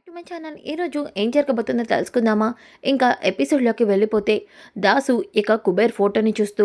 Back to my channel. ఈరోజు ఏం జరగబోతుందో తెలుసుకుందామా? ఇంకా ఎపిసోడ్లోకి వెళ్ళిపోతే దాసు ఇక కుబేర్ ఫోటోని చూస్తూ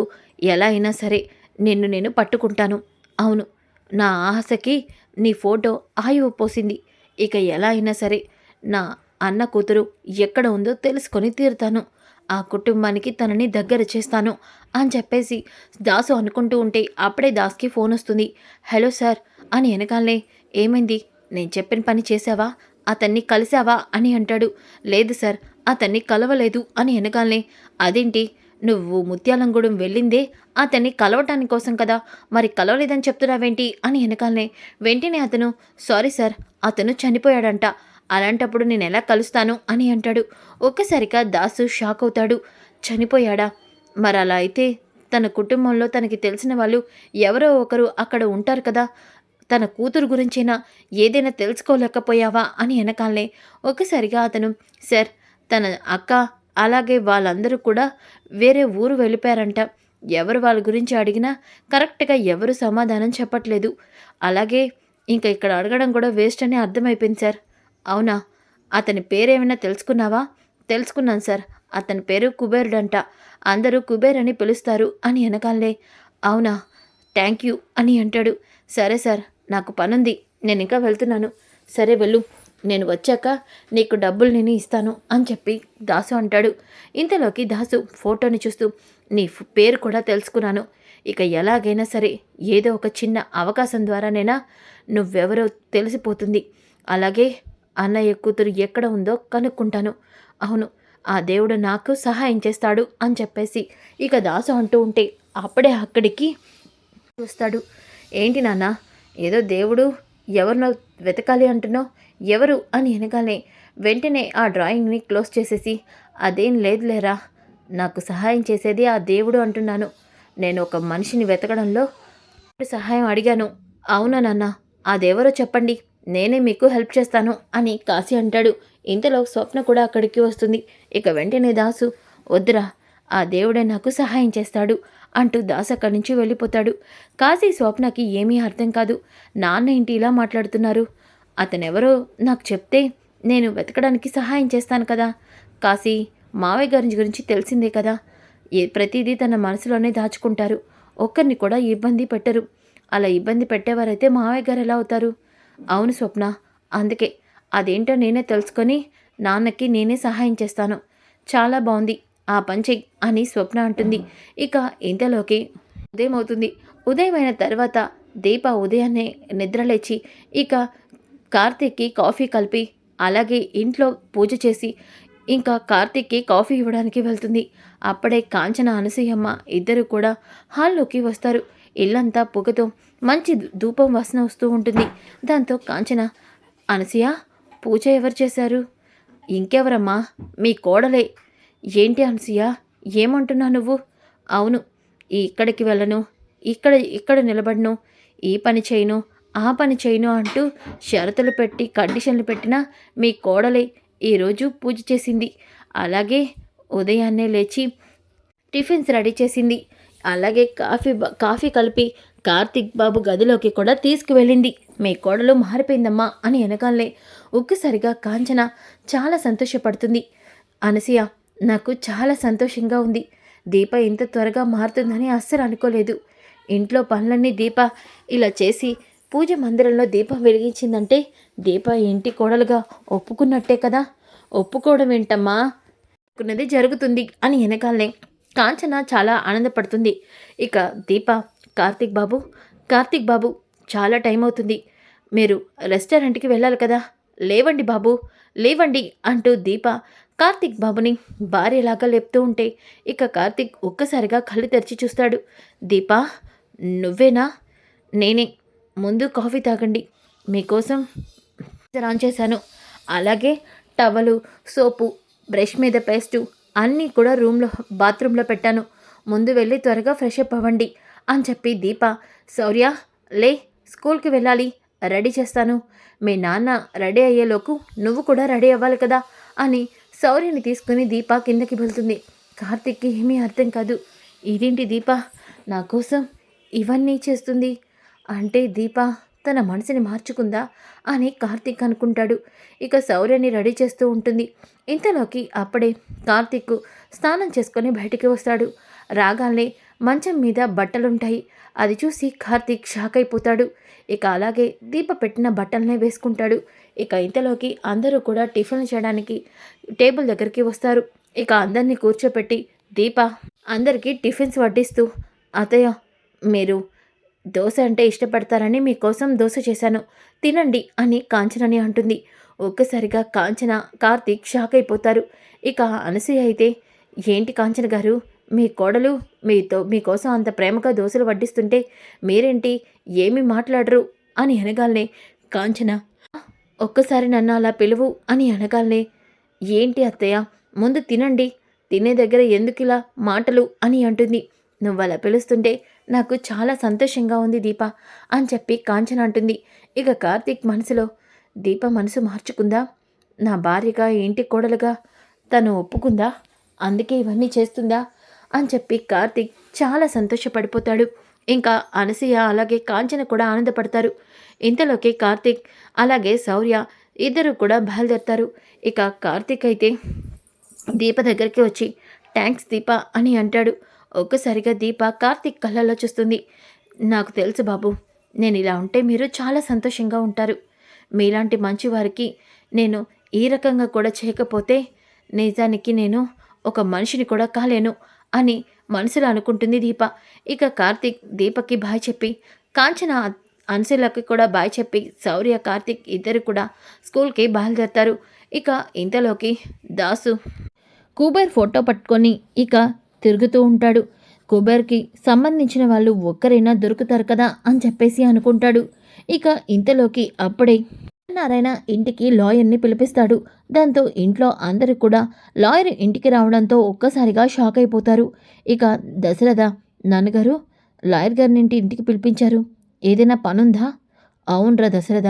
ఎలా అయినా సరే నిన్ను నేను పట్టుకుంటాను. అవును నా ఆశకి నీ ఫోటో ఆయువు పోసింది. ఇక ఎలా అయినా సరే నా అన్న కూతురు ఎక్కడ ఉందో తెలుసుకొని తీరుతాను. ఆ కుటుంబానికి తనని దగ్గర చేస్తాను అని చెప్పేసి దాసు అనుకుంటూ ఉంటే అప్పుడే దాస్కి ఫోన్ వస్తుంది. హలో సార్ అని వెనకాలే ఏమైంది? నేను చెప్పిన పని చేసావా అతన్ని కలిశావా అని అంటాడు. లేదు సార్ అతన్ని కలవలేదు అని వెనకాలనే అదేంటి? నువ్వు ముత్యాలంగూడెం వెళ్ళిందే అతన్ని కలవటాని కోసం కదా మరి కలవలేదని చెప్తున్నావేంటి? అని వెనకాలనే వెంటనే అతను సారీ సార్ అతను చనిపోయాడంట. అలాంటప్పుడు నేను ఎలా కలుస్తాను అని అంటాడు. ఒక్కసారిగా దాసు షాక్ అవుతాడు. చనిపోయాడా? మరి అలా అయితే తన కుటుంబంలో తనకి తెలిసిన వాళ్ళు ఎవరో ఒకరు అక్కడ ఉంటారు కదా తన కూతురు గురించైనా ఏదైనా తెలుసుకోలేకపోయావా అని వెనకాలనే ఒకసారిగా అతను సార్ తన అక్క అలాగే వాళ్ళందరూ కూడా వేరే ఊరు వెళ్ళిపోయారంట. ఎవరు వాళ్ళ గురించి అడిగినా కరెక్ట్గా ఎవరు సమాధానం చెప్పట్లేదు. అలాగే ఇంకా ఇక్కడ అడగడం కూడా వేస్ట్ అని అర్థమైపోయింది సార్. అవునా? అతని పేరేమైనా తెలుసుకున్నావా? తెలుసుకున్నాను సార్. అతని పేరు కుబేరుడంట. అందరూ కుబేర్ అని పిలుస్తారు. అని వెనకాలే అవునా? థ్యాంక్ యూ అని అంటాడు. సరే సార్. నాకు పనుంది. నేను ఇంకా వెళ్తున్నాను. సరే వెళ్ళు. నేను వచ్చాక నీకు డబ్బులు నేను ఇస్తాను అని చెప్పి దాసు అంటాడు. ఇంతలోకి దాసు ఫోటోని చూస్తూ నీ పేరు కూడా తెలుసుకున్నాను. ఇక ఎలాగైనా సరే ఏదో ఒక చిన్న అవకాశం ద్వారానైనా నువ్వెవరో తెలిసిపోతుంది. అలాగే అన్నయ్య కూతురు ఎక్కడ ఉందో కనుక్కుంటాను. అవును ఆ దేవుడు నాకు సహాయం చేస్తాడు అని చెప్పేసి ఇక దాసు అంటూ ఉంటే అప్పుడే అక్కడికి చూస్తాడు ఏంటి నాన్న ఏదో దేవుడు ఎవరినో వెతకాలి అంటున్నావు? ఎవరు అని వెనగానే వెంటనే ఆ డ్రాయింగ్ని క్లోజ్ చేసేసి అదేం లేదులేరా నాకు సహాయం చేసేది ఆ దేవుడు అంటున్నాను. నేను ఒక మనిషిని వెతకడంలో సహాయం అడిగాను. అవునా నాన్న అదెవరో చెప్పండి. నేనే మీకు హెల్ప్ చేస్తాను అని కాశీ అంటాడు. ఇంతలో స్వప్న కూడా అక్కడికి వస్తుంది. ఇక వెంటనే దాసు వద్దురా ఆ దేవుడే నాకు సహాయం చేస్తాడు. అంటూ దాస్ అక్కడి నుంచి వెళ్ళిపోతాడు. కాశీ స్వప్నకి ఏమీ అర్థం కాదు. నాన్న ఏంటి ఇలా మాట్లాడుతున్నారు? అతనెవరో నాకు చెప్తే నేను వెతకడానికి సహాయం చేస్తాను కదా. కాశీ మావయ్య గారి గురించి తెలిసిందే కదా. ఏ ప్రతిదీ తన మనసులోనే దాచుకుంటారు. ఒక్కరిని కూడా ఇబ్బంది పెట్టరు. అలా ఇబ్బంది పెట్టేవారైతే మావయ్య గారు ఎలా అవుతారు? అవును స్వప్న అందుకే. అదేంటో నేనే తెలుసుకొని నాన్నకి నేనే సహాయం చేస్తాను. చాలా బాగుంది ఆ పని అని స్వప్న అంటుంది. ఇక ఇంతలోకి ఉదయం అవుతుంది ఉదయమైన తర్వాత దీప ఉదయాన్నే నిద్రలేచి ఇక కార్తీక్కి కాఫీ కలిపి అలాగే ఇంట్లో పూజ చేసి ఇంకా కార్తీక్కి కాఫీ ఇవ్వడానికి వెళ్తుంది. అప్పుడే కాంచన అనసూయమ్మ ఇద్దరు కూడా హాల్లోకి వస్తారు. ఇల్లంతా పొగతో మంచి ధూపం వాసన వస్తూ ఉంటుంది. దాంతో కాంచన అనసూయ పూజ ఎవరు చేశారు? ఇంకెవరమ్మా? మీ కోడలే ఏంటి అనసూయ ఏమంటున్నావు నువ్వు? అవును ఇక్కడికి వెళ్ళను ఇక్కడ ఇక్కడ నిలబడను ఈ పని చేయను ఆ పని చేయను అంటూ షరతులు పెట్టి కండిషన్లు పెట్టిన మీ కోడలే ఈరోజు పూజ చేసింది. అలాగే ఉదయాన్నే లేచి టిఫిన్స్ రెడీ చేసింది. అలాగే కాఫీ కాఫీ కలిపి కార్తిక్ బాబు గదిలోకి కూడా తీసుకువెళ్ళింది. మీ కోడలు మారిపోయిందమ్మా అని వెనకాలే ఒక్కసారిగా కాంచన చాలా సంతోషపడుతుంది. అనసియా నాకు చాలా సంతోషంగా ఉంది. దీప ఇంత త్వరగా మారుతుందని అస్సలు అనుకోలేదు. ఇంట్లో పనులన్నీ దీప ఇలా చేసి పూజ మందిరంలో దీపం వెలిగించిందంటే దీప ఇంటి కోడలుగా ఒప్పుకున్నట్టే కదా? ఒప్పుకోవడం ఏంటమ్మా? అనుకున్నది జరుగుతుంది అని వెనకాలనే కాంచన చాలా ఆనందపడుతుంది. ఇక దీప కార్తీక్ బాబు కార్తీక్ బాబు చాలా టైం అవుతుంది. మీరు రెస్టారెంట్కి వెళ్ళాలి కదా? లేవండి బాబు లేవండి అంటూ దీప కార్తిక్ బాబుని భార్యలాగా లేపుతూ ఉంటే ఇక కార్తిక్ ఒక్కసారిగా కళ్ళు తెరిచి చూస్తాడు. దీపా నువ్వేనా? నేనే. ముందు కాఫీ తాగండి. మీకోసం ఆన్ చేశాను. అలాగే టవలు సోపు బ్రష్ మీద పేస్టు అన్నీ కూడా రూమ్లో బాత్రూంలో పెట్టాను. ముందు వెళ్ళి త్వరగా ఫ్రెష్ అప్ అవ్వండి అని చెప్పి దీప శౌర్య లే స్కూల్కి వెళ్ళాలి. రెడీ చేస్తాను. మీ నాన్న రెడీ అయ్యేలోపు నువ్వు కూడా రెడీ అవ్వాలి కదా అని శౌర్యని తీసుకుని దీప కిందకి వెళ్తుంది. కార్తిక్కి ఏమీ అర్థం కాదు. ఇదేంటి దీప? నా కోసం ఇవన్నీ చేస్తుంది. అంటే దీప తన మనసుని మార్చుకుందా అని కార్తిక్ అనుకుంటాడు. ఇక శౌర్యని రెడీ చేస్తూ ఉంటుంది. ఇంతలోకి అప్పుడే కార్తీక్ స్నానం చేసుకొని బయటికి వస్తాడు. రాగానే మంచం మీద బట్టలుంటాయి. అది చూసి కార్తీక్ షాక్ అయిపోతాడు. ఇక అలాగే దీప పెట్టిన బట్టలనే వేసుకుంటాడు. ఇక ఇంతలోకి అందరూ కూడా టిఫిన్ చేయడానికి టేబుల్ దగ్గరికి వస్తారు. ఇక అందరినీ కూర్చోపెట్టి దీప అందరికీ టిఫిన్స్ వడ్డిస్తూ. అతయ్య మీరు దోశ అంటే ఇష్టపడతారని మీకోసం దోశ చేశాను. తినండి అని కాంచనని అంటుంది. ఒక్కసారిగా కాంచన కార్తీక్ షాక్ అయిపోతారు. ఇక అనసూయ అయితే ఏంటి కాంచన గారు? మీ కోడలు మీతో మీకోసం అంత ప్రేమగా దోశలు వడ్డిస్తుంటే మీరేంటి? ఏమి మాట్లాడరు? అని అనగాలనే కాంచన ఒక్కసారి నన్ను అలా పిలువు అని అనగాలనే ఏంటి అత్తయ్య ముందు తినండి. తినే దగ్గర ఎందుకు ఇలా మాటలు? అని అంటుంది. నువ్వు అలా పిలుస్తుంటే నాకు చాలా సంతోషంగా ఉంది దీప అని చెప్పి కాంచన అంటుంది. ఇక కార్తీక్ మనసులో దీప మనసు మార్చుకుందా? నా భార్యగా ఇంటి కోడలుగా తను ఒప్పుకుందా? అందుకే ఇవన్నీ చేస్తుందా? అని చెప్పి కార్తీక్ చాలా సంతోషపడిపోతాడు. ఇంకా అనసూయ అలాగే కాంచన కూడా ఆనందపడతారు. ఇంతలోకి కార్తీక్ అలాగే శౌర్య ఇద్దరు కూడా బయలుదేరతారు. ఇక కార్తీక్ అయితే దీప దగ్గరికి వచ్చి థ్యాంక్స్ దీప అని అంటాడు. ఒక్కసారిగా దీప కార్తీక్ కళ్ళల్లో చూస్తుంది. నాకు తెలుసు బాబు నేను ఇలా ఉంటే మీరు చాలా సంతోషంగా ఉంటారు. మీలాంటి మంచి వారికి నేను ఈ రకంగా కూడా చేయకపోతే నిజానికి నేను ఒక మనిషిని కూడా కాలేను. అని మనసులో అనుకుంటుంది దీప. ఇక కార్తీక్ దీపకి బాయ్ చెప్పి కాంచన అన్సిలకి కూడా బాయ్ చెప్పి శౌర్య కార్తీక్ ఇద్దరు కూడా స్కూల్కి బయలుదేరతారు. ఇక ఇంతలోకి దాసు కుబేర్ ఫోటో పట్టుకొని ఇక తిరుగుతూ ఉంటాడు. కుబేర్కి సంబంధించిన వాళ్ళు ఒక్కరైనా దొరుకుతారు కదా అని చెప్పేసి అనుకుంటాడు. ఇక ఇంతలోకి అప్పుడే నారాయణ ఇంటికి లాయర్ని పిలిపిస్తాడు. దాంతో ఇంట్లో అందరూ కూడా లాయర్ ఇంటికి రావడంతో ఒక్కసారిగా షాక్ అయిపోతారు. ఇక దశరథ నాన్నగారు లాయర్ గారిని ఇంటి ఇంటికి పిలిపించారు. ఏదైనా పనుందా? అవునరా దశరథ.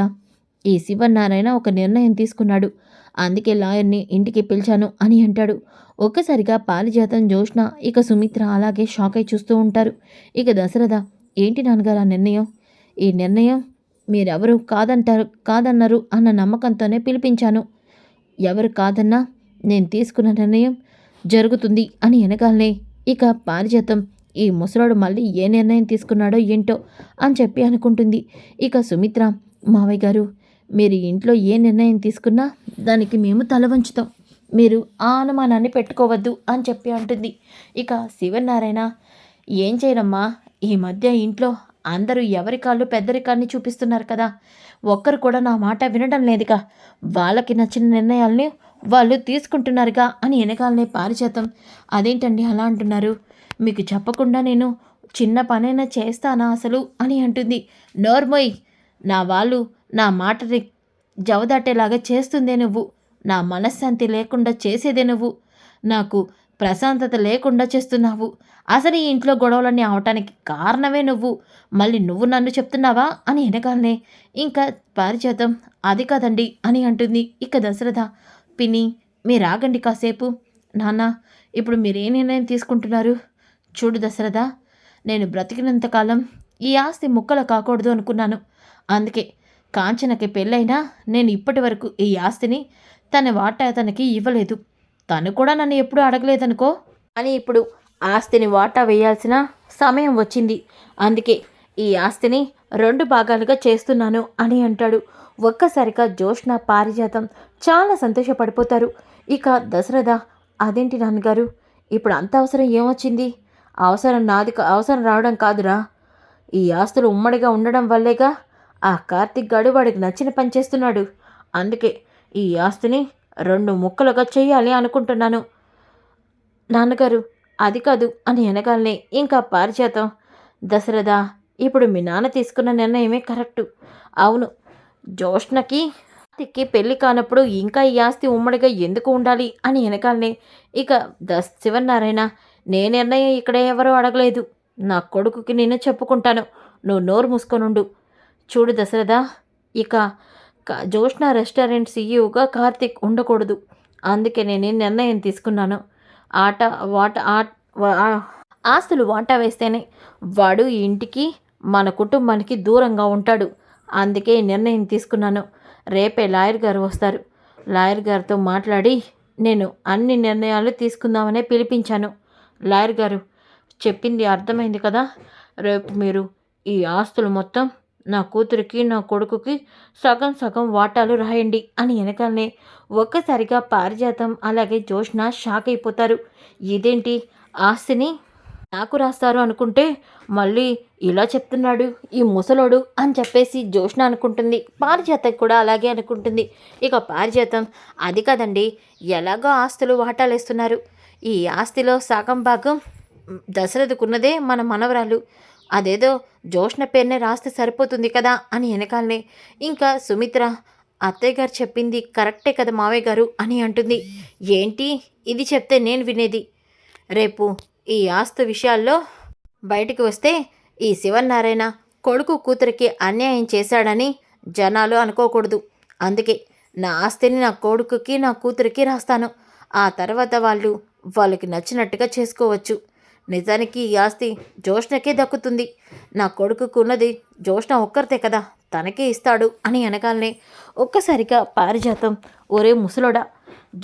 ఈ శివనారాయణ ఒక నిర్ణయం తీసుకున్నాడు. అందుకే లాయర్ని ఇంటికి పిలిచాను అని అంటాడు. ఒక్కసారిగా పారిజాతం జోష్న ఇక సుమిత్ర అలాగే షాక్ అయి చూస్తూ ఉంటారు. ఇక దశరథ ఏంటి నాన్నగారు ఆ నిర్ణయం? ఈ నిర్ణయం మీరెవరు కాదంటారు కాదన్నారు అన్న నమ్మకంతోనే పిలిపించాను. ఎవరు కాదన్నా నేను తీసుకున్న నిర్ణయం జరుగుతుంది అని వెనకాలనే ఇక పారిజాతం ఈ ముసలోడు మళ్ళీ ఏ నిర్ణయం తీసుకున్నాడో ఏంటో అని చెప్పి అనుకుంటుంది. ఇక సుమిత్ర మావయ్య గారు మీరు ఇంట్లో ఏ నిర్ణయం తీసుకున్నా దానికి మేము తల వంచుతాం. మీరు ఆ అనుమానాన్ని పెట్టుకోవద్దు అని చెప్పి అంటుంది. ఇక శివనారాయణ ఏం చేయనమ్మా ఈ మధ్య ఇంట్లో అందరూ ఎవరి కాళ్ళు పెద్దరికాన్ని చూపిస్తున్నారు కదా? ఒక్కరు కూడా నా మాట వినడం లేదుగా. వాళ్ళకి నచ్చిన నిర్ణయాల్ని వాళ్ళు తీసుకుంటున్నారుగా అని వెనకాలనే పారిచేతం అదేంటండి అలా అంటున్నారు? మీకు చెప్పకుండా నేను చిన్న పనైనా చేస్తానా అసలు? అని అంటుంది. నోర్మోయ్! నా వాళ్ళు నా మాటని జవదాటేలాగా చేస్తుందే నువ్వు. నా మనశ్శాంతి లేకుండా చేసేదే నువ్వు. నాకు ప్రశాంతత లేకుండా చేస్తున్నావు. అసలు ఈ ఇంట్లో గొడవలన్నీ అవటానికి కారణమే నువ్వు. మళ్ళీ నువ్వు నన్ను చెప్తున్నావా? అని వెనకాలనే ఇంకా పారిచేతం అది కాదండి అని అంటుంది ఇక దశరథ. పిని మీరు ఆగండి కాసేపు. నాన్న ఇప్పుడు మీరే నిర్ణయం తీసుకుంటున్నారు? చూడు దశరథ నేను బ్రతికినంతకాలం ఈ ఆస్తి ముక్కలు కాకూడదు అనుకున్నాను. అందుకే కాంచనకి పెళ్ళైనా నేను ఇప్పటి వరకు ఈ ఆస్తిని తన వాటా తనకి ఇవ్వలేదు. తను కూడా నన్ను ఎప్పుడూ అడగలేదనుకో. అని ఇప్పుడు ఆస్తిని వాటా వేయాల్సిన సమయం వచ్చింది. అందుకే ఈ ఆస్తిని రెండు భాగాలుగా చేస్తున్నాను అని అంటాడు. ఒక్కసారిగా జోష్ణ పారిజాతం చాలా సంతోషపడిపోతారు. ఇక దశరథ అదేంటి నాన్నగారు? ఇప్పుడు అంత అవసరం ఏమొచ్చింది? అవసరం నాది అవసరం రావడం కాదురా. ఈ ఆస్తులు ఉమ్మడిగా ఉండడం వల్లేగా ఆ కార్తిక్ గడు వాడికి నచ్చిన పని చేస్తున్నాడు. అందుకే ఈ ఆస్తిని రెండు ముక్కలుగా చేయాలి అనుకుంటున్నాను. నాన్నగారు అది కాదు అని అనగానే ఇంకా పారిజాతం. దశరథ ఇప్పుడు మీ నాన్న తీసుకున్న నిర్ణయమే కరెక్టు. అవును జ్యోష్ణకి కార్తిక్కి పెళ్ళి కానప్పుడు ఇంకా ఈ ఆస్తి ఉమ్మడిగా ఎందుకు ఉండాలి అని వెనకాలనే ఇక దశ శివనారాయణ నే నిర్ణయం ఇక్కడ ఎవరూ అడగలేదు. నా కొడుకుకి నేను చెప్పుకుంటాను. నువ్వు నోరు మూసుకొనుండు. చూడు దశరథ ఇక క- రెస్టారెంట్ సీఈఓగా కార్తిక్ ఉండకూడదు. అందుకే నేను నిర్ణయం తీసుకున్నాను. ఆట వాట ఆస్తులు వాటా వేస్తేనే వాడు ఈ ఇంటికి మన కుటుంబానికి దూరంగా ఉంటాడు. అందుకే నిర్ణయం తీసుకున్నాను. రేపే లాయర్ గారు వస్తారు. లాయర్ గారితో మాట్లాడి నేను అన్ని నిర్ణయాలు తీసుకుందామనే పిలిపించాను. లాయర్ గారు చెప్పింది అర్థమైంది కదా? రేపు మీరు ఈ ఆస్తులు మొత్తం నా కూతురికి నా కొడుకుకి సగం సగం వాటాలు రాయండి అని వెనకాలనే ఒక్కసారిగా పారిజాతం అలాగే జోష్న షాక్ అయిపోతారు. ఇదేంటి? ఆస్తిని నాకు రాస్తారు అనుకుంటే మళ్ళీ ఇలా చెప్తున్నాడు ఈ ముసలోడు అని చెప్పేసి జోష్న అనుకుంటుంది. పారిజాతం కూడా అలాగే అనుకుంటుంది. ఇక పారిజాతం అది కదండి ఎలాగో ఆస్తులు వాటాలేస్తున్నారు ఈ ఆస్తిలో సగం భాగం దశరథకున్నదే మన మనవరాలు. అదేదో జోష్ణ పేరునే రాస్తే సరిపోతుంది కదా అని వెనకాలనే. ఇంకా సుమిత్ర అత్తయ్య గారు చెప్పింది కరెక్టే కదా మావయ్య గారు అని అంటుంది. ఏంటి? ఇది చెప్తే నేను వినేది. రేపు ఈ ఆస్తు విషయాల్లో బయటికి వస్తే ఈ శివనారాయణ కొడుకు కూతురికి అన్యాయం చేశాడని జనాలు అనుకోకూడదు. అందుకే నా ఆస్తిని నా కొడుకుకి నా కూతురికి రాస్తాను. ఆ తర్వాత వాళ్ళు వాళ్ళకి నచ్చినట్టుగా చేసుకోవచ్చు. నిజానికి ఈ ఆస్తి జోష్నకే దక్కుతుంది. నా కొడుకుకున్నది జోష్న ఒక్కరితే కదా తనకే ఇస్తాడు అని అనగానే ఒక్కసారిగా పారిజాతం. ఒరే ముసలోడా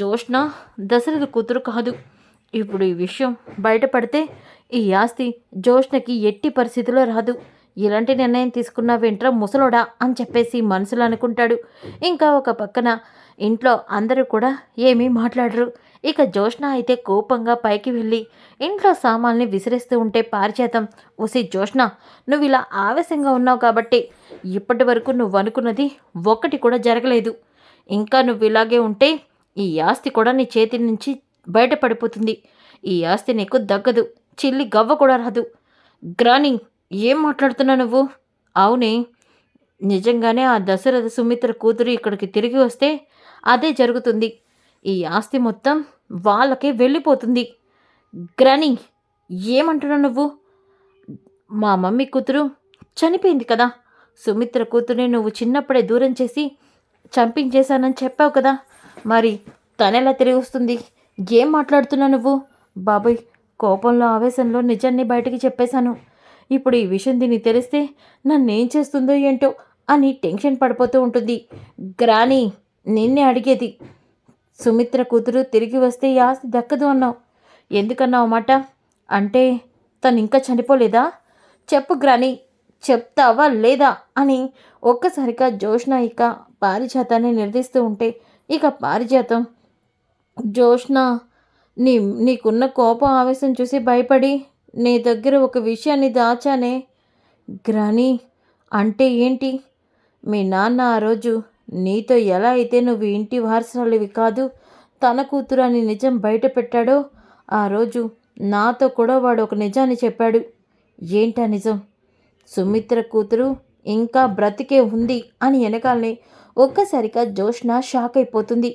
జోష్న దశరథ కూతురు కాదు. ఇప్పుడు ఈ విషయం బయటపడితే ఈ ఆస్తి జోష్నకి ఎట్టి పరిస్థితిలో రాదు. ఇలాంటి నిర్ణయం తీసుకున్నావేంట్రా ముసలోడా అని చెప్పేసి మనసులో అనుకుంటాడు. ఇంకా ఒక పక్కన ఇంట్లో అందరూ కూడా ఏమీ మాట్లాడరు. ఇక జోష్న అయితే కోపంగా పైకి వెళ్ళి ఇంట్లో సామాన్ని విసిరేస్తూ ఉంటే పారిచేతం. ఉసి జోష్న నువ్వు ఇలా ఆవేశంగా ఉన్నావు కాబట్టి ఇప్పటి వరకు నువ్వు అనుకున్నది ఒక్కటి కూడా జరగలేదు. ఇంకా నువ్వు ఇలాగే ఉంటే ఈ ఆస్తి కూడా నీ చేతి నుంచి బయటపడిపోతుంది. ఈ ఆస్తి నీకు దగ్గదు చిల్లి గవ్వ కూడా రాదు. గ్రాని ఏం మాట్లాడుతున్నావు నువ్వు? అవునే నిజంగానే ఆ దశరథ సుమిత్ర కూతురు ఇక్కడికి తిరిగి వస్తే అదే జరుగుతుంది. ఈ ఆస్తి మొత్తం వాళ్ళకే వెళ్ళిపోతుంది. గ్రాని ఏమంటున్నావు నువ్వు? మా మమ్మీ కూతురు చనిపోయింది కదా. సుమిత్ర కూతురుని నువ్వు చిన్నప్పుడే దూరం చేసి చంపించేశానని చెప్పావు కదా. మరి తనెలా తిరిగి వస్తుంది? ఏం మాట్లాడుతున్నావు నువ్వు? బాబాయ్ కోపంలో ఆవేశంలో నిజాన్ని బయటకి చెప్పేశాను. ఇప్పుడు ఈ విషయం దీన్ని తెలిస్తే నన్నేం చేస్తుందో ఏంటో అని టెన్షన్ పడిపోతూ ఉంటుంది. గ్రాని నిన్నే అడిగేది. సుమిత్ర కూతురు తిరిగి వస్తే ఈ ఆస్తి దక్కదు అన్నావు. ఎందుకన్నావు మాట? అంటే తను ఇంకా చనిపోలేదా? చెప్పు గ్రాని చెప్తావా లేదా? అని ఒక్కసారిగా జోష్న ఇక పారిజాతాన్ని నిలదీస్తూ ఉంటే ఇక పారిజాతం జోష్న నీ నీకున్న కోపం ఆవేశం చూసి భయపడి నీ దగ్గర ఒక విషయాన్ని దాచానే. గ్రాని అంటే ఏంటి? మీ నాన్న ఆ రోజు నీతో ఎలా అయితే నువ్వు ఇంటి వారసురాలివి కాదు తన కూతురు అని నిజం బయట పెట్టాడో ఆ రోజు నాతో కూడా వాడు ఒక నిజాన్ని చెప్పాడు. ఏంటా నిజం? సుమిత్ర కూతురు ఇంకా బ్రతికే ఉంది అని వెనకాలనే ఒక్కసారిగా జోష్న షాక్ అయిపోతుంది.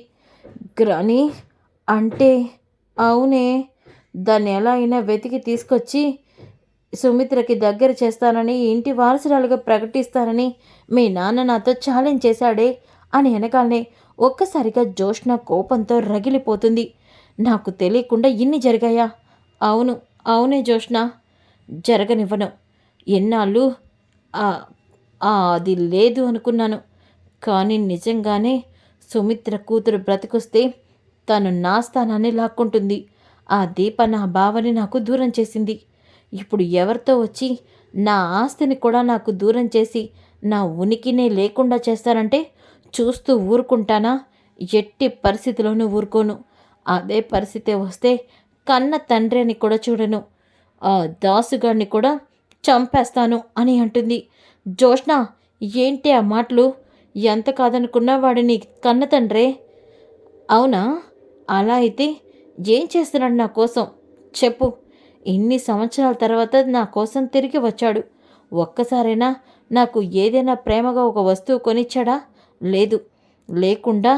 గ్రాని అంటే అవునే దాన్ని ఎలా అయినా వెతికి తీసుకొచ్చి సుమిత్రకి దగ్గర చేస్తానని ఇంటి వారసురాలుగా ప్రకటిస్తానని మీ నాన్న నాతో ఛాలెంజ్ చేశాడే అని వెనకాలనే ఒక్కసారిగా జోష్న కోపంతో రగిలిపోతుంది. నాకు తెలియకుండా ఇన్ని జరిగాయా? అవును అవునే జోష్న. జరగనివ్వను. ఎన్నాళ్ళు? అది లేదు అనుకున్నాను. కానీ నిజంగానే సుమిత్ర కూతురు బ్రతికొస్తే తను నా స్థానాన్ని లాక్కుంటుంది. ఆ దీప నా బావని నాకు దూరం చేసింది. ఇప్పుడు ఎవరితో వచ్చి నా ఆస్తిని కూడా నాకు దూరం చేసి నా ఉనికినే లేకుండా చేస్తారంటే చూస్తూ ఊరుకుంటానా? ఎట్టి పరిస్థితిలోనూ ఊరుకోను. అదే పరిస్థితి వస్తే కన్న తండ్రి అని కూడా చూడను. ఆ దాసుగాడిని కూడా చంపేస్తాను అని అంటుంది. జోష్ణ ఏంటి ఆ మాటలు? ఎంత కాదనుకున్నా వాడిని కన్న తండ్రే. అవునా? అలా అయితే ఏం చేస్తున్నాడు నా కోసం? చెప్పు. ఇన్ని సంవత్సరాల తర్వాత నా కోసం తిరిగి వచ్చాడు. ఒక్కసారైనా నాకు ఏదైనా ప్రేమగా ఒక వస్తువు కొనిచ్చాడా? లేదు. లేకుండా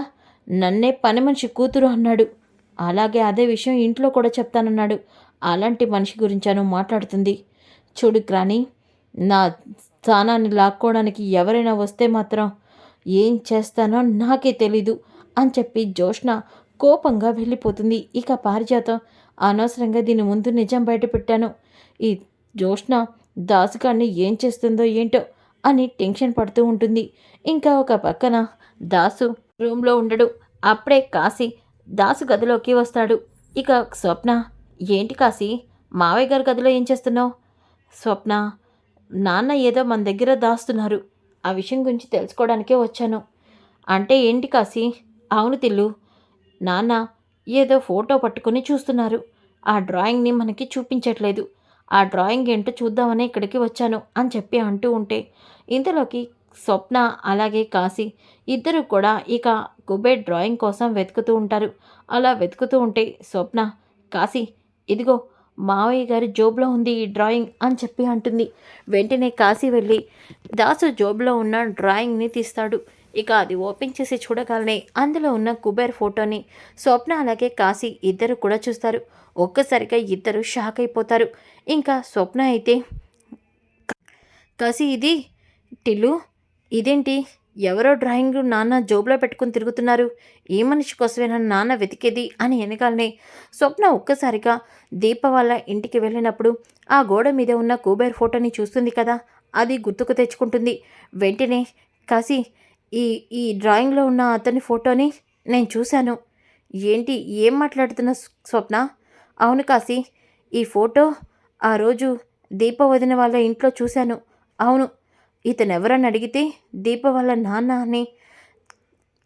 నన్నే పని మనిషి కూతురు అన్నాడు. అలాగే అదే విషయం ఇంట్లో కూడా చెప్తానన్నాడు. అలాంటి మనిషి గురించాను మాట్లాడుతుంది. చూడు గ్రాని నా స్థానాన్ని లాక్కోవడానికి ఎవరైనా వస్తే మాత్రం ఏం చేస్తానో నాకే తెలీదు అని చెప్పి జోష్ణ కోపంగా వెళ్ళిపోతుంది. ఇక పారిజాతం అనవసరంగా దీని ముందు నిజం బయటపెట్టాను. ఈ జోష్ణ దాసుగాన్ని ఏం చేస్తుందో ఏంటో అని టెన్షన్ పడుతూ ఉంటుంది. ఇంకా ఒక పక్కన దాసు రూమ్లో ఉండడు. అప్పుడే కాశీ దాసు గదిలోకి వస్తాడు. ఇక స్వప్న ఏంటి కాసి మావయ్య గారి గదిలో ఏం చేస్తున్నావు? స్వప్న నాన్న ఏదో మన దగ్గర దాస్తున్నారు. ఆ విషయం గురించి తెలుసుకోవడానికే వచ్చాను. అంటే ఏంటి కాశీ? అవును తిల్లు నాన్న ఏదో ఫోటో పట్టుకొని చూస్తున్నారు. ఆ డ్రాయింగ్ని మనకి చూపించట్లేదు. ఆ డ్రాయింగ్ ఏంటో చూద్దామని ఇక్కడికి వచ్చాను అని చెప్పి అంటూ ఉంటే ఇంతలోకి స్వప్న అలాగే కాశీ ఇద్దరు కూడా ఇక కుబేర్ డ్రాయింగ్ కోసం వెతుకుతూ ఉంటారు. అలా వెతుకుతూ ఉంటే స్వప్న కాశీ ఇదిగో మావయ్య గారి జోబులో ఉంది ఈ డ్రాయింగ్ అని చెప్పి అంటుంది. వెంటనే కాశీ వెళ్ళి దాసు జోబులో ఉన్న డ్రాయింగ్ని తీస్తాడు. ఇక అది ఓపెన్ చేసి చూడగానే అందులో ఉన్న కుబేర్ ఫోటోని స్వప్న అలాగే కాశీ ఇద్దరు కూడా చూస్తారు. ఒక్కసారిగా ఇద్దరు షాక్ అయిపోతారు. ఇంకా స్వప్న అయితే కసి ఇది టిల్లు ఇదేంటి? ఎవరో డ్రాయింగ్ నాన్న జోబులో పెట్టుకుని తిరుగుతున్నారు. ఏ మనిషి కోసమేనా నాన్న వెతికేది? అని వెనకాలనే స్వప్న ఒక్కసారిగా దీప వాళ్ళ ఇంటికి వెళ్ళినప్పుడు ఆ గోడ మీద ఉన్న కూబేర్ ఫోటోని చూస్తుంది కదా అది గుర్తుకు తెచ్చుకుంటుంది. వెంటనే కసి ఈ ఈ డ్రాయింగ్లో ఉన్న అతని ఫోటోని నేను చూశాను. ఏంటి ఏం మాట్లాడుతున్న స్వప్న? అవును కాశీ. ఈ ఫోటో ఆ రోజు దీప వదిన వాళ్ళ ఇంట్లో చూశాను. అవును ఇతను ఎవరని అడిగితే దీప వాళ్ళ నాన్న అని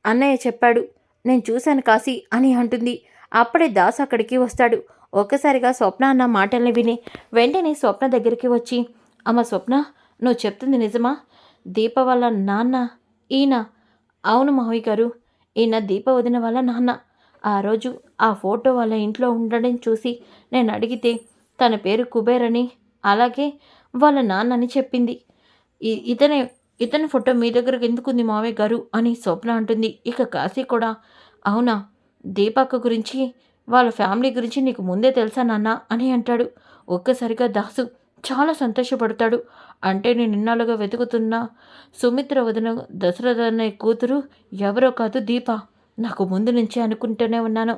అన్నయ్య చెప్పాడు. నేను చూశాను కాశీ అని అంటుంది. అప్పుడే దాస్ అక్కడికి వస్తాడు. ఒక్కసారిగా స్వప్న అన్న మాటల్ని విని వెంటనే స్వప్న దగ్గరికి వచ్చి అమ్మ స్వప్న నువ్వు చెప్తుంది నిజమా? దీప వాళ్ళ నాన్న ఈయన? అవును మావయ్య గారు ఈయన దీప వదిన వాళ్ళ నాన్న. ఆ రోజు ఆ ఫోటో వాళ్ళ ఇంట్లో ఉండడం చూసి నేను అడిగితే తన పేరు కుబేర్ అని. అలాగే వాళ్ళ నాన్నని చెప్పింది. ఇతనే ఇతని ఫోటో మీ దగ్గరకు ఎందుకుంది మావయ్య గారు? అని స్వప్న అంటుంది. ఇక కాశీ కూడా అవునా దీపక్ గురించి వాళ్ళ ఫ్యామిలీ గురించి నీకు ముందే తెలుసా నాన్న? అని అంటాడు. ఒక్కసారిగా దాసు చాలా సంతోషపడతాడు. అంటే నేను ఇన్నాళ్ళుగా వెతుకుతున్న సుమిత్ర వదిన దశరథ అనే కూతురు ఎవరో కాదు దీప. నాకు ముందు నుంచి అనుకుంటూనే ఉన్నాను.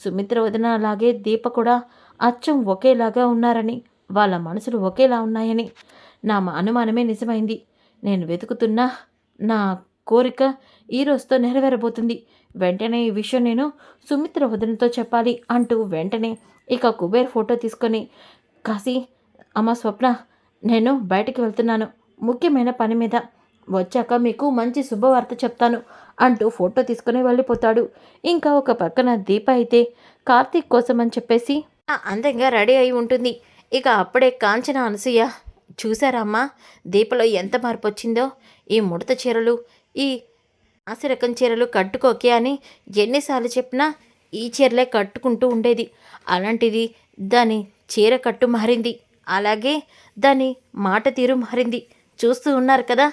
సుమిత్ర వదిన అలాగే దీప కూడా అచ్చం ఒకేలాగా ఉన్నారని వాళ్ళ మనసులు ఒకేలా ఉన్నాయని. నా అనుమానమే నిజమైంది. నేను వెతుకుతున్న నా కోరిక ఈ రోజుతో నెరవేరబోతుంది. వెంటనే ఈ విషయం నేను సుమిత్ర వదినతో చెప్పాలి అంటూ వెంటనే ఇక కుబేర్ ఫోటో తీసుకొని కాశీ అమ్మ స్వప్న నేను బయటికి వెళ్తున్నాను. ముఖ్యమైన పని మీద వచ్చాక మీకు మంచి శుభవార్త చెప్తాను. అంటూ ఫోటో తీసుకుని వెళ్ళిపోతాడు. ఇంకా ఒక పక్కన దీప అయితే కార్తీక్ కోసం అని చెప్పేసి అందంగా రెడీ అయి ఉంటుంది. ఇక అప్పుడే కాంచన అనసూయ చూసారమ్మా దీపలో ఎంత మార్పు వచ్చిందో? ఈ ముడత చీరలు ఈ ఆశరకం చీరలు కట్టుకోకే అని ఎన్నిసార్లు చెప్పినా ఈ చీరలే కట్టుకుంటూ ఉండేది. అలాంటిది దాని చీర కట్టు మారింది. అలాగే దాని మాట తీరు మారింది. చూస్తూ ఉన్నారు కదా.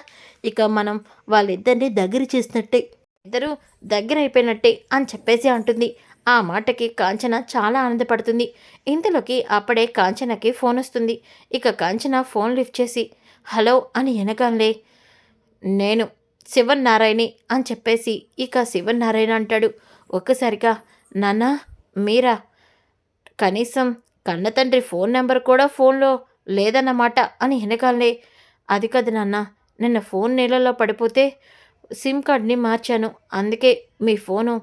ఇక మనం వాళ్ళిద్దరిని దగ్గర చేసినట్టే ఇద్దరు దగ్గర అయిపోయినట్టే అని చెప్పేసి అంటుంది. ఆ మాటకి కాంచన చాలా ఆనందపడుతుంది. ఇంతలోకి అప్పుడే కాంచనకి ఫోన్ వస్తుంది. ఇక కాంచన ఫోన్ లిఫ్ట్ చేసి హలో అని వెనకాలే నేను శివన్ నారాయణి అని చెప్పేసి ఇక శివన్ నారాయణ అంటాడు. ఒక్కసారిగా నాన్న మీరా? కనీసం కన్న తండ్రి ఫోన్ నెంబర్ కూడా ఫోన్లో లేదన్నమాట అని వెనకాలే అది కాదు నాన్న నిన్న ఫోన్ నీళ్ళలో పడిపోతే సిమ్ కార్డ్ని మార్చాను. అందుకే మీ ఫోను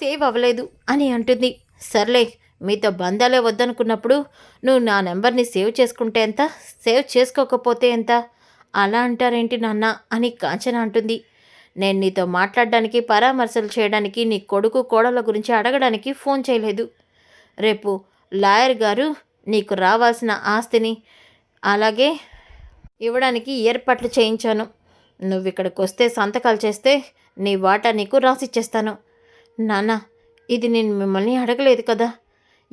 సేవ్ అవ్వలేదు అని అంటుంది. సర్లే మీతో బంధాలే వద్దనుకున్నప్పుడు నువ్వు నా నెంబర్ని సేవ్ చేసుకుంటే ఎంత? సేవ్ చేసుకోకపోతే ఎంత? అలా అంటారేంటి నాన్న అని కాంచన అంటుంది. నేను నీతో మాట్లాడడానికి పరామర్శలు చేయడానికి నీ కొడుకు కోడల గురించి అడగడానికి ఫోన్ చేయలేదు. రేపు లాయర్ గారు నీకు రావాల్సిన ఆస్తిని అలాగే ఇవ్వడానికి ఏర్పాట్లు చేయించాను. నువ్వు ఇక్కడికి వస్తే సంతకాలు చేస్తే నీ వాటా నీకు రాసిచ్చేస్తాను. నాన్న ఇది నేను మిమ్మల్ని అడగలేదు కదా.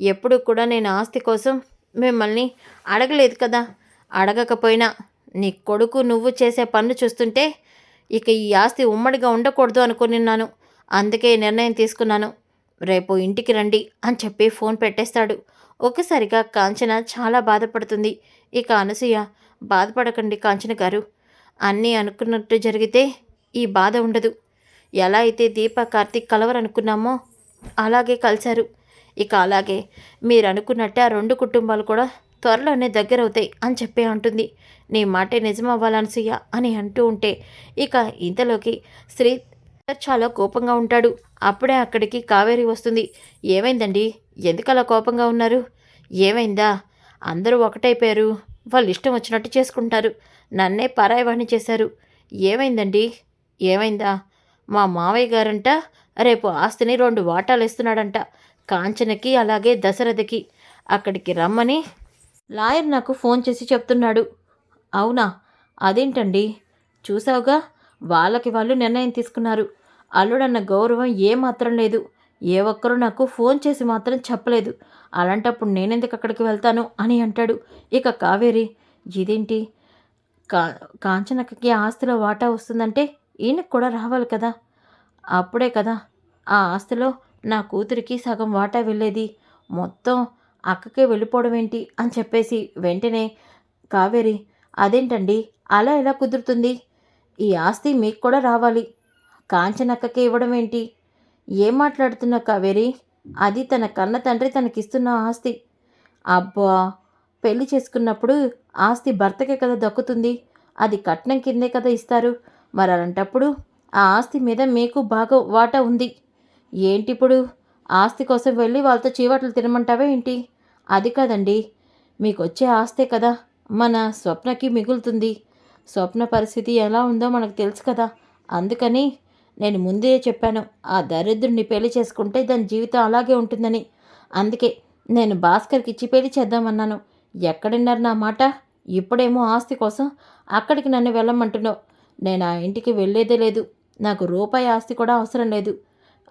ఎప్పుడు కూడా నేను ఆస్తి కోసం మిమ్మల్ని అడగలేదు కదా. అడగకపోయినా నీ కొడుకు నువ్వు చేసే పనులు చూస్తుంటే ఇక ఈ ఆస్తి ఉమ్మడిగా ఉండకూడదు అనుకునిన్నాను. అందుకే నిర్ణయం తీసుకున్నాను. రేపు ఇంటికి రండి అని చెప్పి ఫోన్ పెట్టేస్తాడు. ఒక్కసారిగా కాంచన చాలా బాధపడుతుంది. ఇక అనసూయ బాధపడకండి కాంచన గారు. అన్నీ అనుకున్నట్టు జరిగితే ఈ బాధ ఉండదు. ఎలా అయితే దీప కార్తీక్ కలవరనుకున్నామో అలాగే కలిశారు. ఇక అలాగే మీరు అనుకున్నట్టే ఆ రెండు కుటుంబాలు కూడా త్వరలోనే దగ్గరవుతాయి అని చెప్పే అంటుంది. నీ మాటే నిజమవ్వాలనసూయ అని అంటూ ఉంటే ఇక ఇంతలోకి శ్రీ చాలా కోపంగా ఉంటాడు. అప్పుడే అక్కడికి కావేరి వస్తుంది. ఏమైందండి? ఎందుకలా కోపంగా ఉన్నారు? ఏమైందా? అందరూ ఒకటైపోయారు. వాళ్ళు ఇష్టం వచ్చినట్టు చేసుకుంటారు. నన్నే పరాయవాణి చేశారు. ఏమైందండి? ఏమైందా? మా మావయ్య గారంట రేపు ఆస్తిని రెండు వాటాలు ఇస్తున్నాడంట కాంచనకి అలాగే దశరథకి. అక్కడికి రమ్మని లాయర్ నాకు ఫోన్ చేసి చెప్తున్నాడు. అవునా? అదేంటండి? చూసావుగా? వాళ్ళకి వాళ్ళు నిర్ణయం తీసుకున్నారు. అల్లుడన్న గౌరవం ఏమాత్రం లేదు. ఏ ఒక్కరూ నాకు ఫోన్ చేసి మాత్రం చెప్పలేదు. అలాంటప్పుడు నేనెందుకు అక్కడికి వెళ్తాను అని అంటాడు. ఇక కావేరి ఇదేంటి? కా కాంచనక్కకి ఆస్తిలో వాటా వస్తుందంటే ఈయనకు కూడా రావాలి కదా? అప్పుడే కదా ఆ ఆస్తిలో నా కూతురికి సగం వాటా వెళ్ళేది. మొత్తం అక్కకే వెళ్ళిపోవడం ఏంటి? అని చెప్పేసి వెంటనే కావేరి అదేంటండి? అలా ఎలా కుదురుతుంది? ఈ ఆస్తి మీకు కూడా రావాలి. కాంచనక్కకే ఇవ్వడం ఏంటి? ఏం మాట్లాడుతున్నావు కావేరి? అది తన కన్న తండ్రి తనకిస్తున్న ఆస్తి. అబ్బా! పెళ్ళి చేసుకున్నప్పుడు ఆస్తి భర్తకే కదా దక్కుతుంది. అది కట్నం కిందే కదా ఇస్తారు. మరి అలాంటప్పుడు ఆ ఆస్తి మీద మీకు బాగా వాటా ఉంది. ఏంటిప్పుడు? ఆస్తి కోసం వెళ్ళి వాళ్ళతో చీవట్లు తినమంటావే ఏంటి? అది కాదండి. మీకు వచ్చే ఆస్తే కదా మన స్వప్నకి మిగులుతుంది. స్వప్న పరిస్థితి ఎలా ఉందో మనకు తెలుసు కదా. అందుకని నేను ముందే చెప్పాను ఆ దరిద్రుడిని పెళ్ళి చేసుకుంటే దాని జీవితం అలాగే ఉంటుందని. అందుకే నేను భాస్కర్కి ఇచ్చి పెళ్ళి చేద్దామన్నాను. ఎక్కడున్నారు నా మాట? ఇప్పుడేమో ఆస్తి కోసం అక్కడికి నన్ను వెళ్ళమంటున్నావు. నేను ఆ ఇంటికి వెళ్ళేదే లేదు. నాకు రూపాయి ఆస్తి కూడా అవసరం లేదు.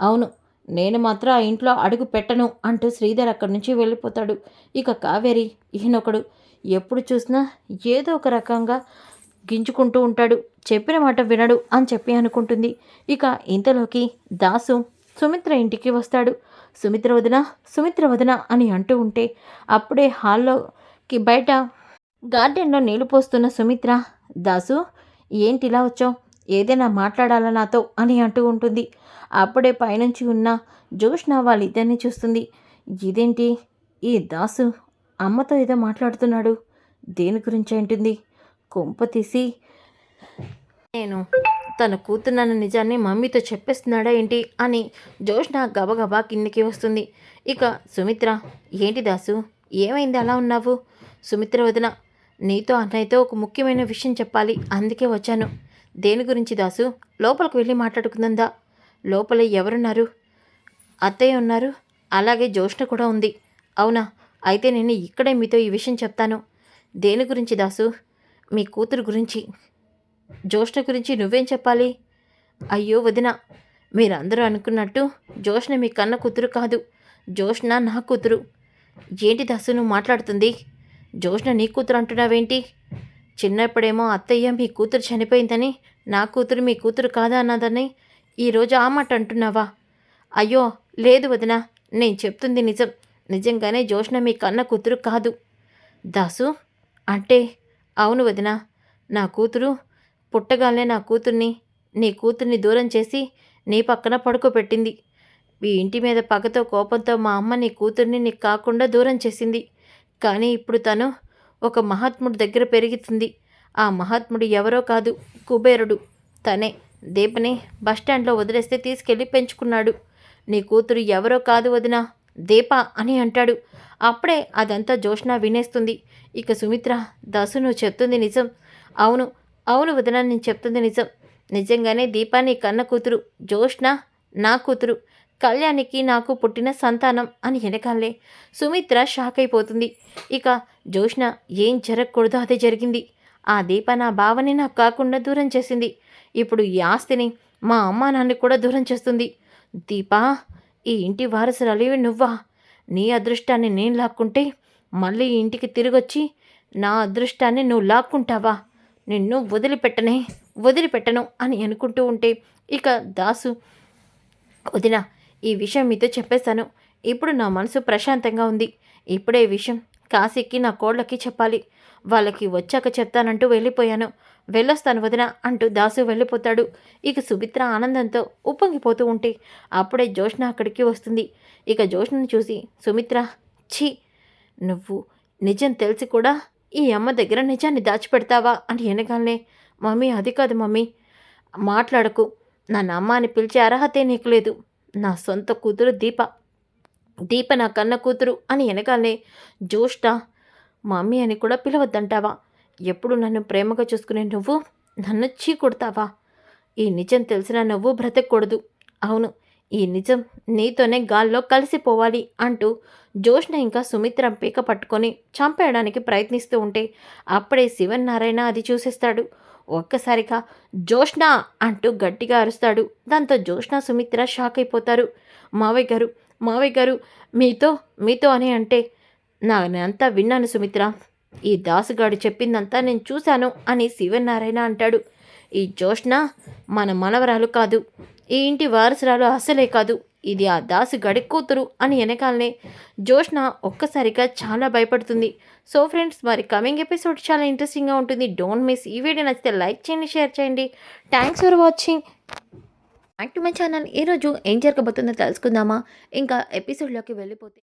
అవును నేను మాత్రం ఆ ఇంట్లో అడుగు పెట్టను అంటూ శ్రీధర్ అక్కడి నుంచి వెళ్ళిపోతాడు. ఇక కావేరి ఈయనొకడు ఎప్పుడు చూసినా ఏదో ఒక రకంగా గింజుకుంటూ ఉంటాడు. చెప్పిన మాట వినడు అని చెప్పి అనుకుంటుంది. ఇక ఇంతలోకి దాసు సుమిత్ర ఇంటికి వస్తాడు. సుమిత్ర వదిన సుమిత్ర వదిన అని అంటూ ఉంటే అప్పుడే హాల్లోకి బయట గార్డెన్లో నీళ్ళు పోస్తున్న సుమిత్ర దాసు ఏంటి ఇలా వచ్చావు? ఏదైనా మాట్లాడాలా నాతో? అని అంటూ ఉంటుంది. అప్పుడే పైనుంచి ఉన్న జోష్న వాళ్ళిద్దరిని చూస్తుంది. ఇదేంటి? ఈ దాసు అమ్మతో ఏదో మాట్లాడుతున్నాడు. దేని గురించి అంటుంది కొంప తీసి నేను తన కూతురున్న నిజాన్ని మమ్మీతో చెప్పేస్తున్నాడా ఏంటి అని జోష్ణ గబగబా కిందకి వస్తుంది. ఇక సుమిత్ర ఏంటి దాసు ఏమైంది? అలా ఉన్నావు? సుమిత్ర వదిన నీతో అన్నయ్యతో ఒక ముఖ్యమైన విషయం చెప్పాలి. అందుకే వచ్చాను. దేని గురించి దాసు? లోపలికి వెళ్ళి మాట్లాడుకుందా లోపల ఎవరున్నారు? అత్తయ్య ఉన్నారు. అలాగే జోష్ణ కూడా ఉంది. అవునా? అయితే నేను ఇక్కడే మీతో ఈ విషయం చెప్తాను. దేని గురించి దాసు? మీ కూతురు గురించి జ్యోష్ణ గురించి నువ్వేం చెప్పాలి? అయ్యో వదిన మీరందరూ అనుకున్నట్టు జ్యోష్ణ మీ కన్న కూతురు కాదు. జ్యోష్ణ నా కూతురు. ఏంటి దాసు నువ్వు మాట్లాడుతుంది? జోష్ణ నీ కూతురు అంటున్నావేంటి? చిన్నప్పుడేమో అత్తయ్య మీ కూతురు చనిపోయిందని నా కూతురు మీ కూతురు కాదా అన్నదని ఈరోజు ఆ మాట అంటున్నావా? అయ్యో లేదు వదిన నేను చెప్తుంది నిజం. నిజంగానే జోష్ణ మీ కన్న కూతురు కాదు. దాసు అంటే అవును వదిన నా కూతురు పుట్టగానే నా కూతుర్ని నీ కూతుర్ని దూరం చేసి నీ పక్కన పడుకోబెట్టింది. మీ ఇంటి మీద పగతో కోపంతో మా అమ్మ నీ కూతుర్ని నీకు కాకుండా దూరం చేసింది. కానీ ఇప్పుడు తను ఒక మహాత్ముడి దగ్గర పెరుగుతుంది ఆ మహాత్ముడు ఎవరో కాదు కుబేరుడు. తనే దీపని బస్టాండ్లో వదిలేస్తే తీసుకెళ్ళి పెంచుకున్నాడు. నీ కూతురు ఎవరో కాదు వదిన దీప అని అంటాడు. అప్పుడే అదంతా జోష్న వినేస్తుంది. ఇక సుమిత్ర దాసు నువ్వు చెప్తుంది నిజం. అవును అవును వదన నేను చెప్తుంది నిజం. నిజంగానే దీపాన్ని కన్న కూతురు జోష్ణ నా కూతురు. కళ్యాణికి నాకు పుట్టిన సంతానం అని వెనకాలే సుమిత్ర షాక్ అయిపోతుంది. ఇక జోష్న ఏం జరగకూడదో అదే జరిగింది. ఆ దీప నా భావని నాకు కాకుండా దూరం చేసింది. ఇప్పుడు ఈ ఆస్తిని మా అమ్మా నాన్న కూడా దూరం చేస్తుంది. దీపా ఈ ఇంటి వారసురాలివి నువ్వా? నీ అదృష్టాన్ని నేను లాక్కుంటే మళ్ళీ ఇంటికి తిరిగొచ్చి నా అదృష్టాన్ని నువ్వు లాక్కుంటావా? నిన్ను వదిలిపెట్టనే వదిలిపెట్టను అని అనుకుంటూ ఉంటే ఇక దాసు వదిన ఈ విషయం మీతో చెప్పేశాను. ఇప్పుడు నా మనసు ప్రశాంతంగా ఉంది. ఇప్పుడే విషయం కాశీకి నా కోళ్ళకి చెప్పాలి. వాళ్ళకి వచ్చాక చెప్తానంటూ వెళ్ళిపోయాను. వెళ్ళొస్తాను వదిన అంటూ దాసు వెళ్ళిపోతాడు. ఇక సుమిత్ర ఆనందంతో ఉప్పొంగిపోతూ ఉంటే అప్పుడే జోష్న అక్కడికి వస్తుంది. ఇక జోష్నను చూసి సుమిత్ర ఛీ నువ్వు నిజం తెలిసి కూడా ఈ అమ్మ దగ్గర నిజాన్ని దాచిపెడతావా అని వెనకాలనే మమ్మీ అది కాదు మమ్మీ. మాట్లాడకు. నన్ను అమ్మ అని పిలిచే అర్హతే నీకు లేదు. నా సొంత కూతురు దీప. దీప నా కన్న కూతురు అని వెనకాలనే జోష్ట మమ్మీ అని కూడా పిలవద్దంటావా? ఎప్పుడు నన్ను ప్రేమగా చూసుకునే నువ్వు నన్ను చీ కొడతావా ఈ నిజం తెలిసిన నువ్వు బ్రతకూడదు. అవును ఈ నిజం నీతోనే గాల్లో కలిసిపోవాలి అంటూ జోష్ణ ఇంకా సుమిత్ర పీక పట్టుకొని చంపేయడానికి ప్రయత్నిస్తూ ఉంటే అప్పుడే శివన్నారాయణ అది చూసేస్తాడు. ఒక్కసారిగా జోష్ణ అంటూ గట్టిగా అరుస్తాడు. దాంతో జోష్ణ సుమిత్ర షాక్ అయిపోతారు. మావయ్య గారు మావయ్య గారు మీతో మీతో అని అంటే నా నేనంతా విన్నాను సుమిత్ర. ఈ దాసుగాడు చెప్పిందంతా నేను చూశాను అని శివనారాయణ అంటాడు. ఈ జోష్ణ మన మనవరాలు కాదు. ఈ ఇంటి వారసురాలు అసలే కాదు. ఇది ఆ దాసు గడి కూతురు అని వెనకాలనే జోష్న ఒక్కసారిగా చాలా భయపడుతుంది. సో ఫ్రెండ్స్ మరి కమింగ్ ఎపిసోడ్ చాలా ఇంట్రెస్టింగ్గా ఉంటుంది. డోంట్ మిస్ ఈ వీడియో నచ్చితే లైక్ చేయండి షేర్ చేయండి. Thanks for watching. Back to my channel. ఈరోజు ఏం జరగబోతుందో తెలుసుకుందామా? ఇంకా ఎపిసోడ్లోకి వెళ్ళిపోతే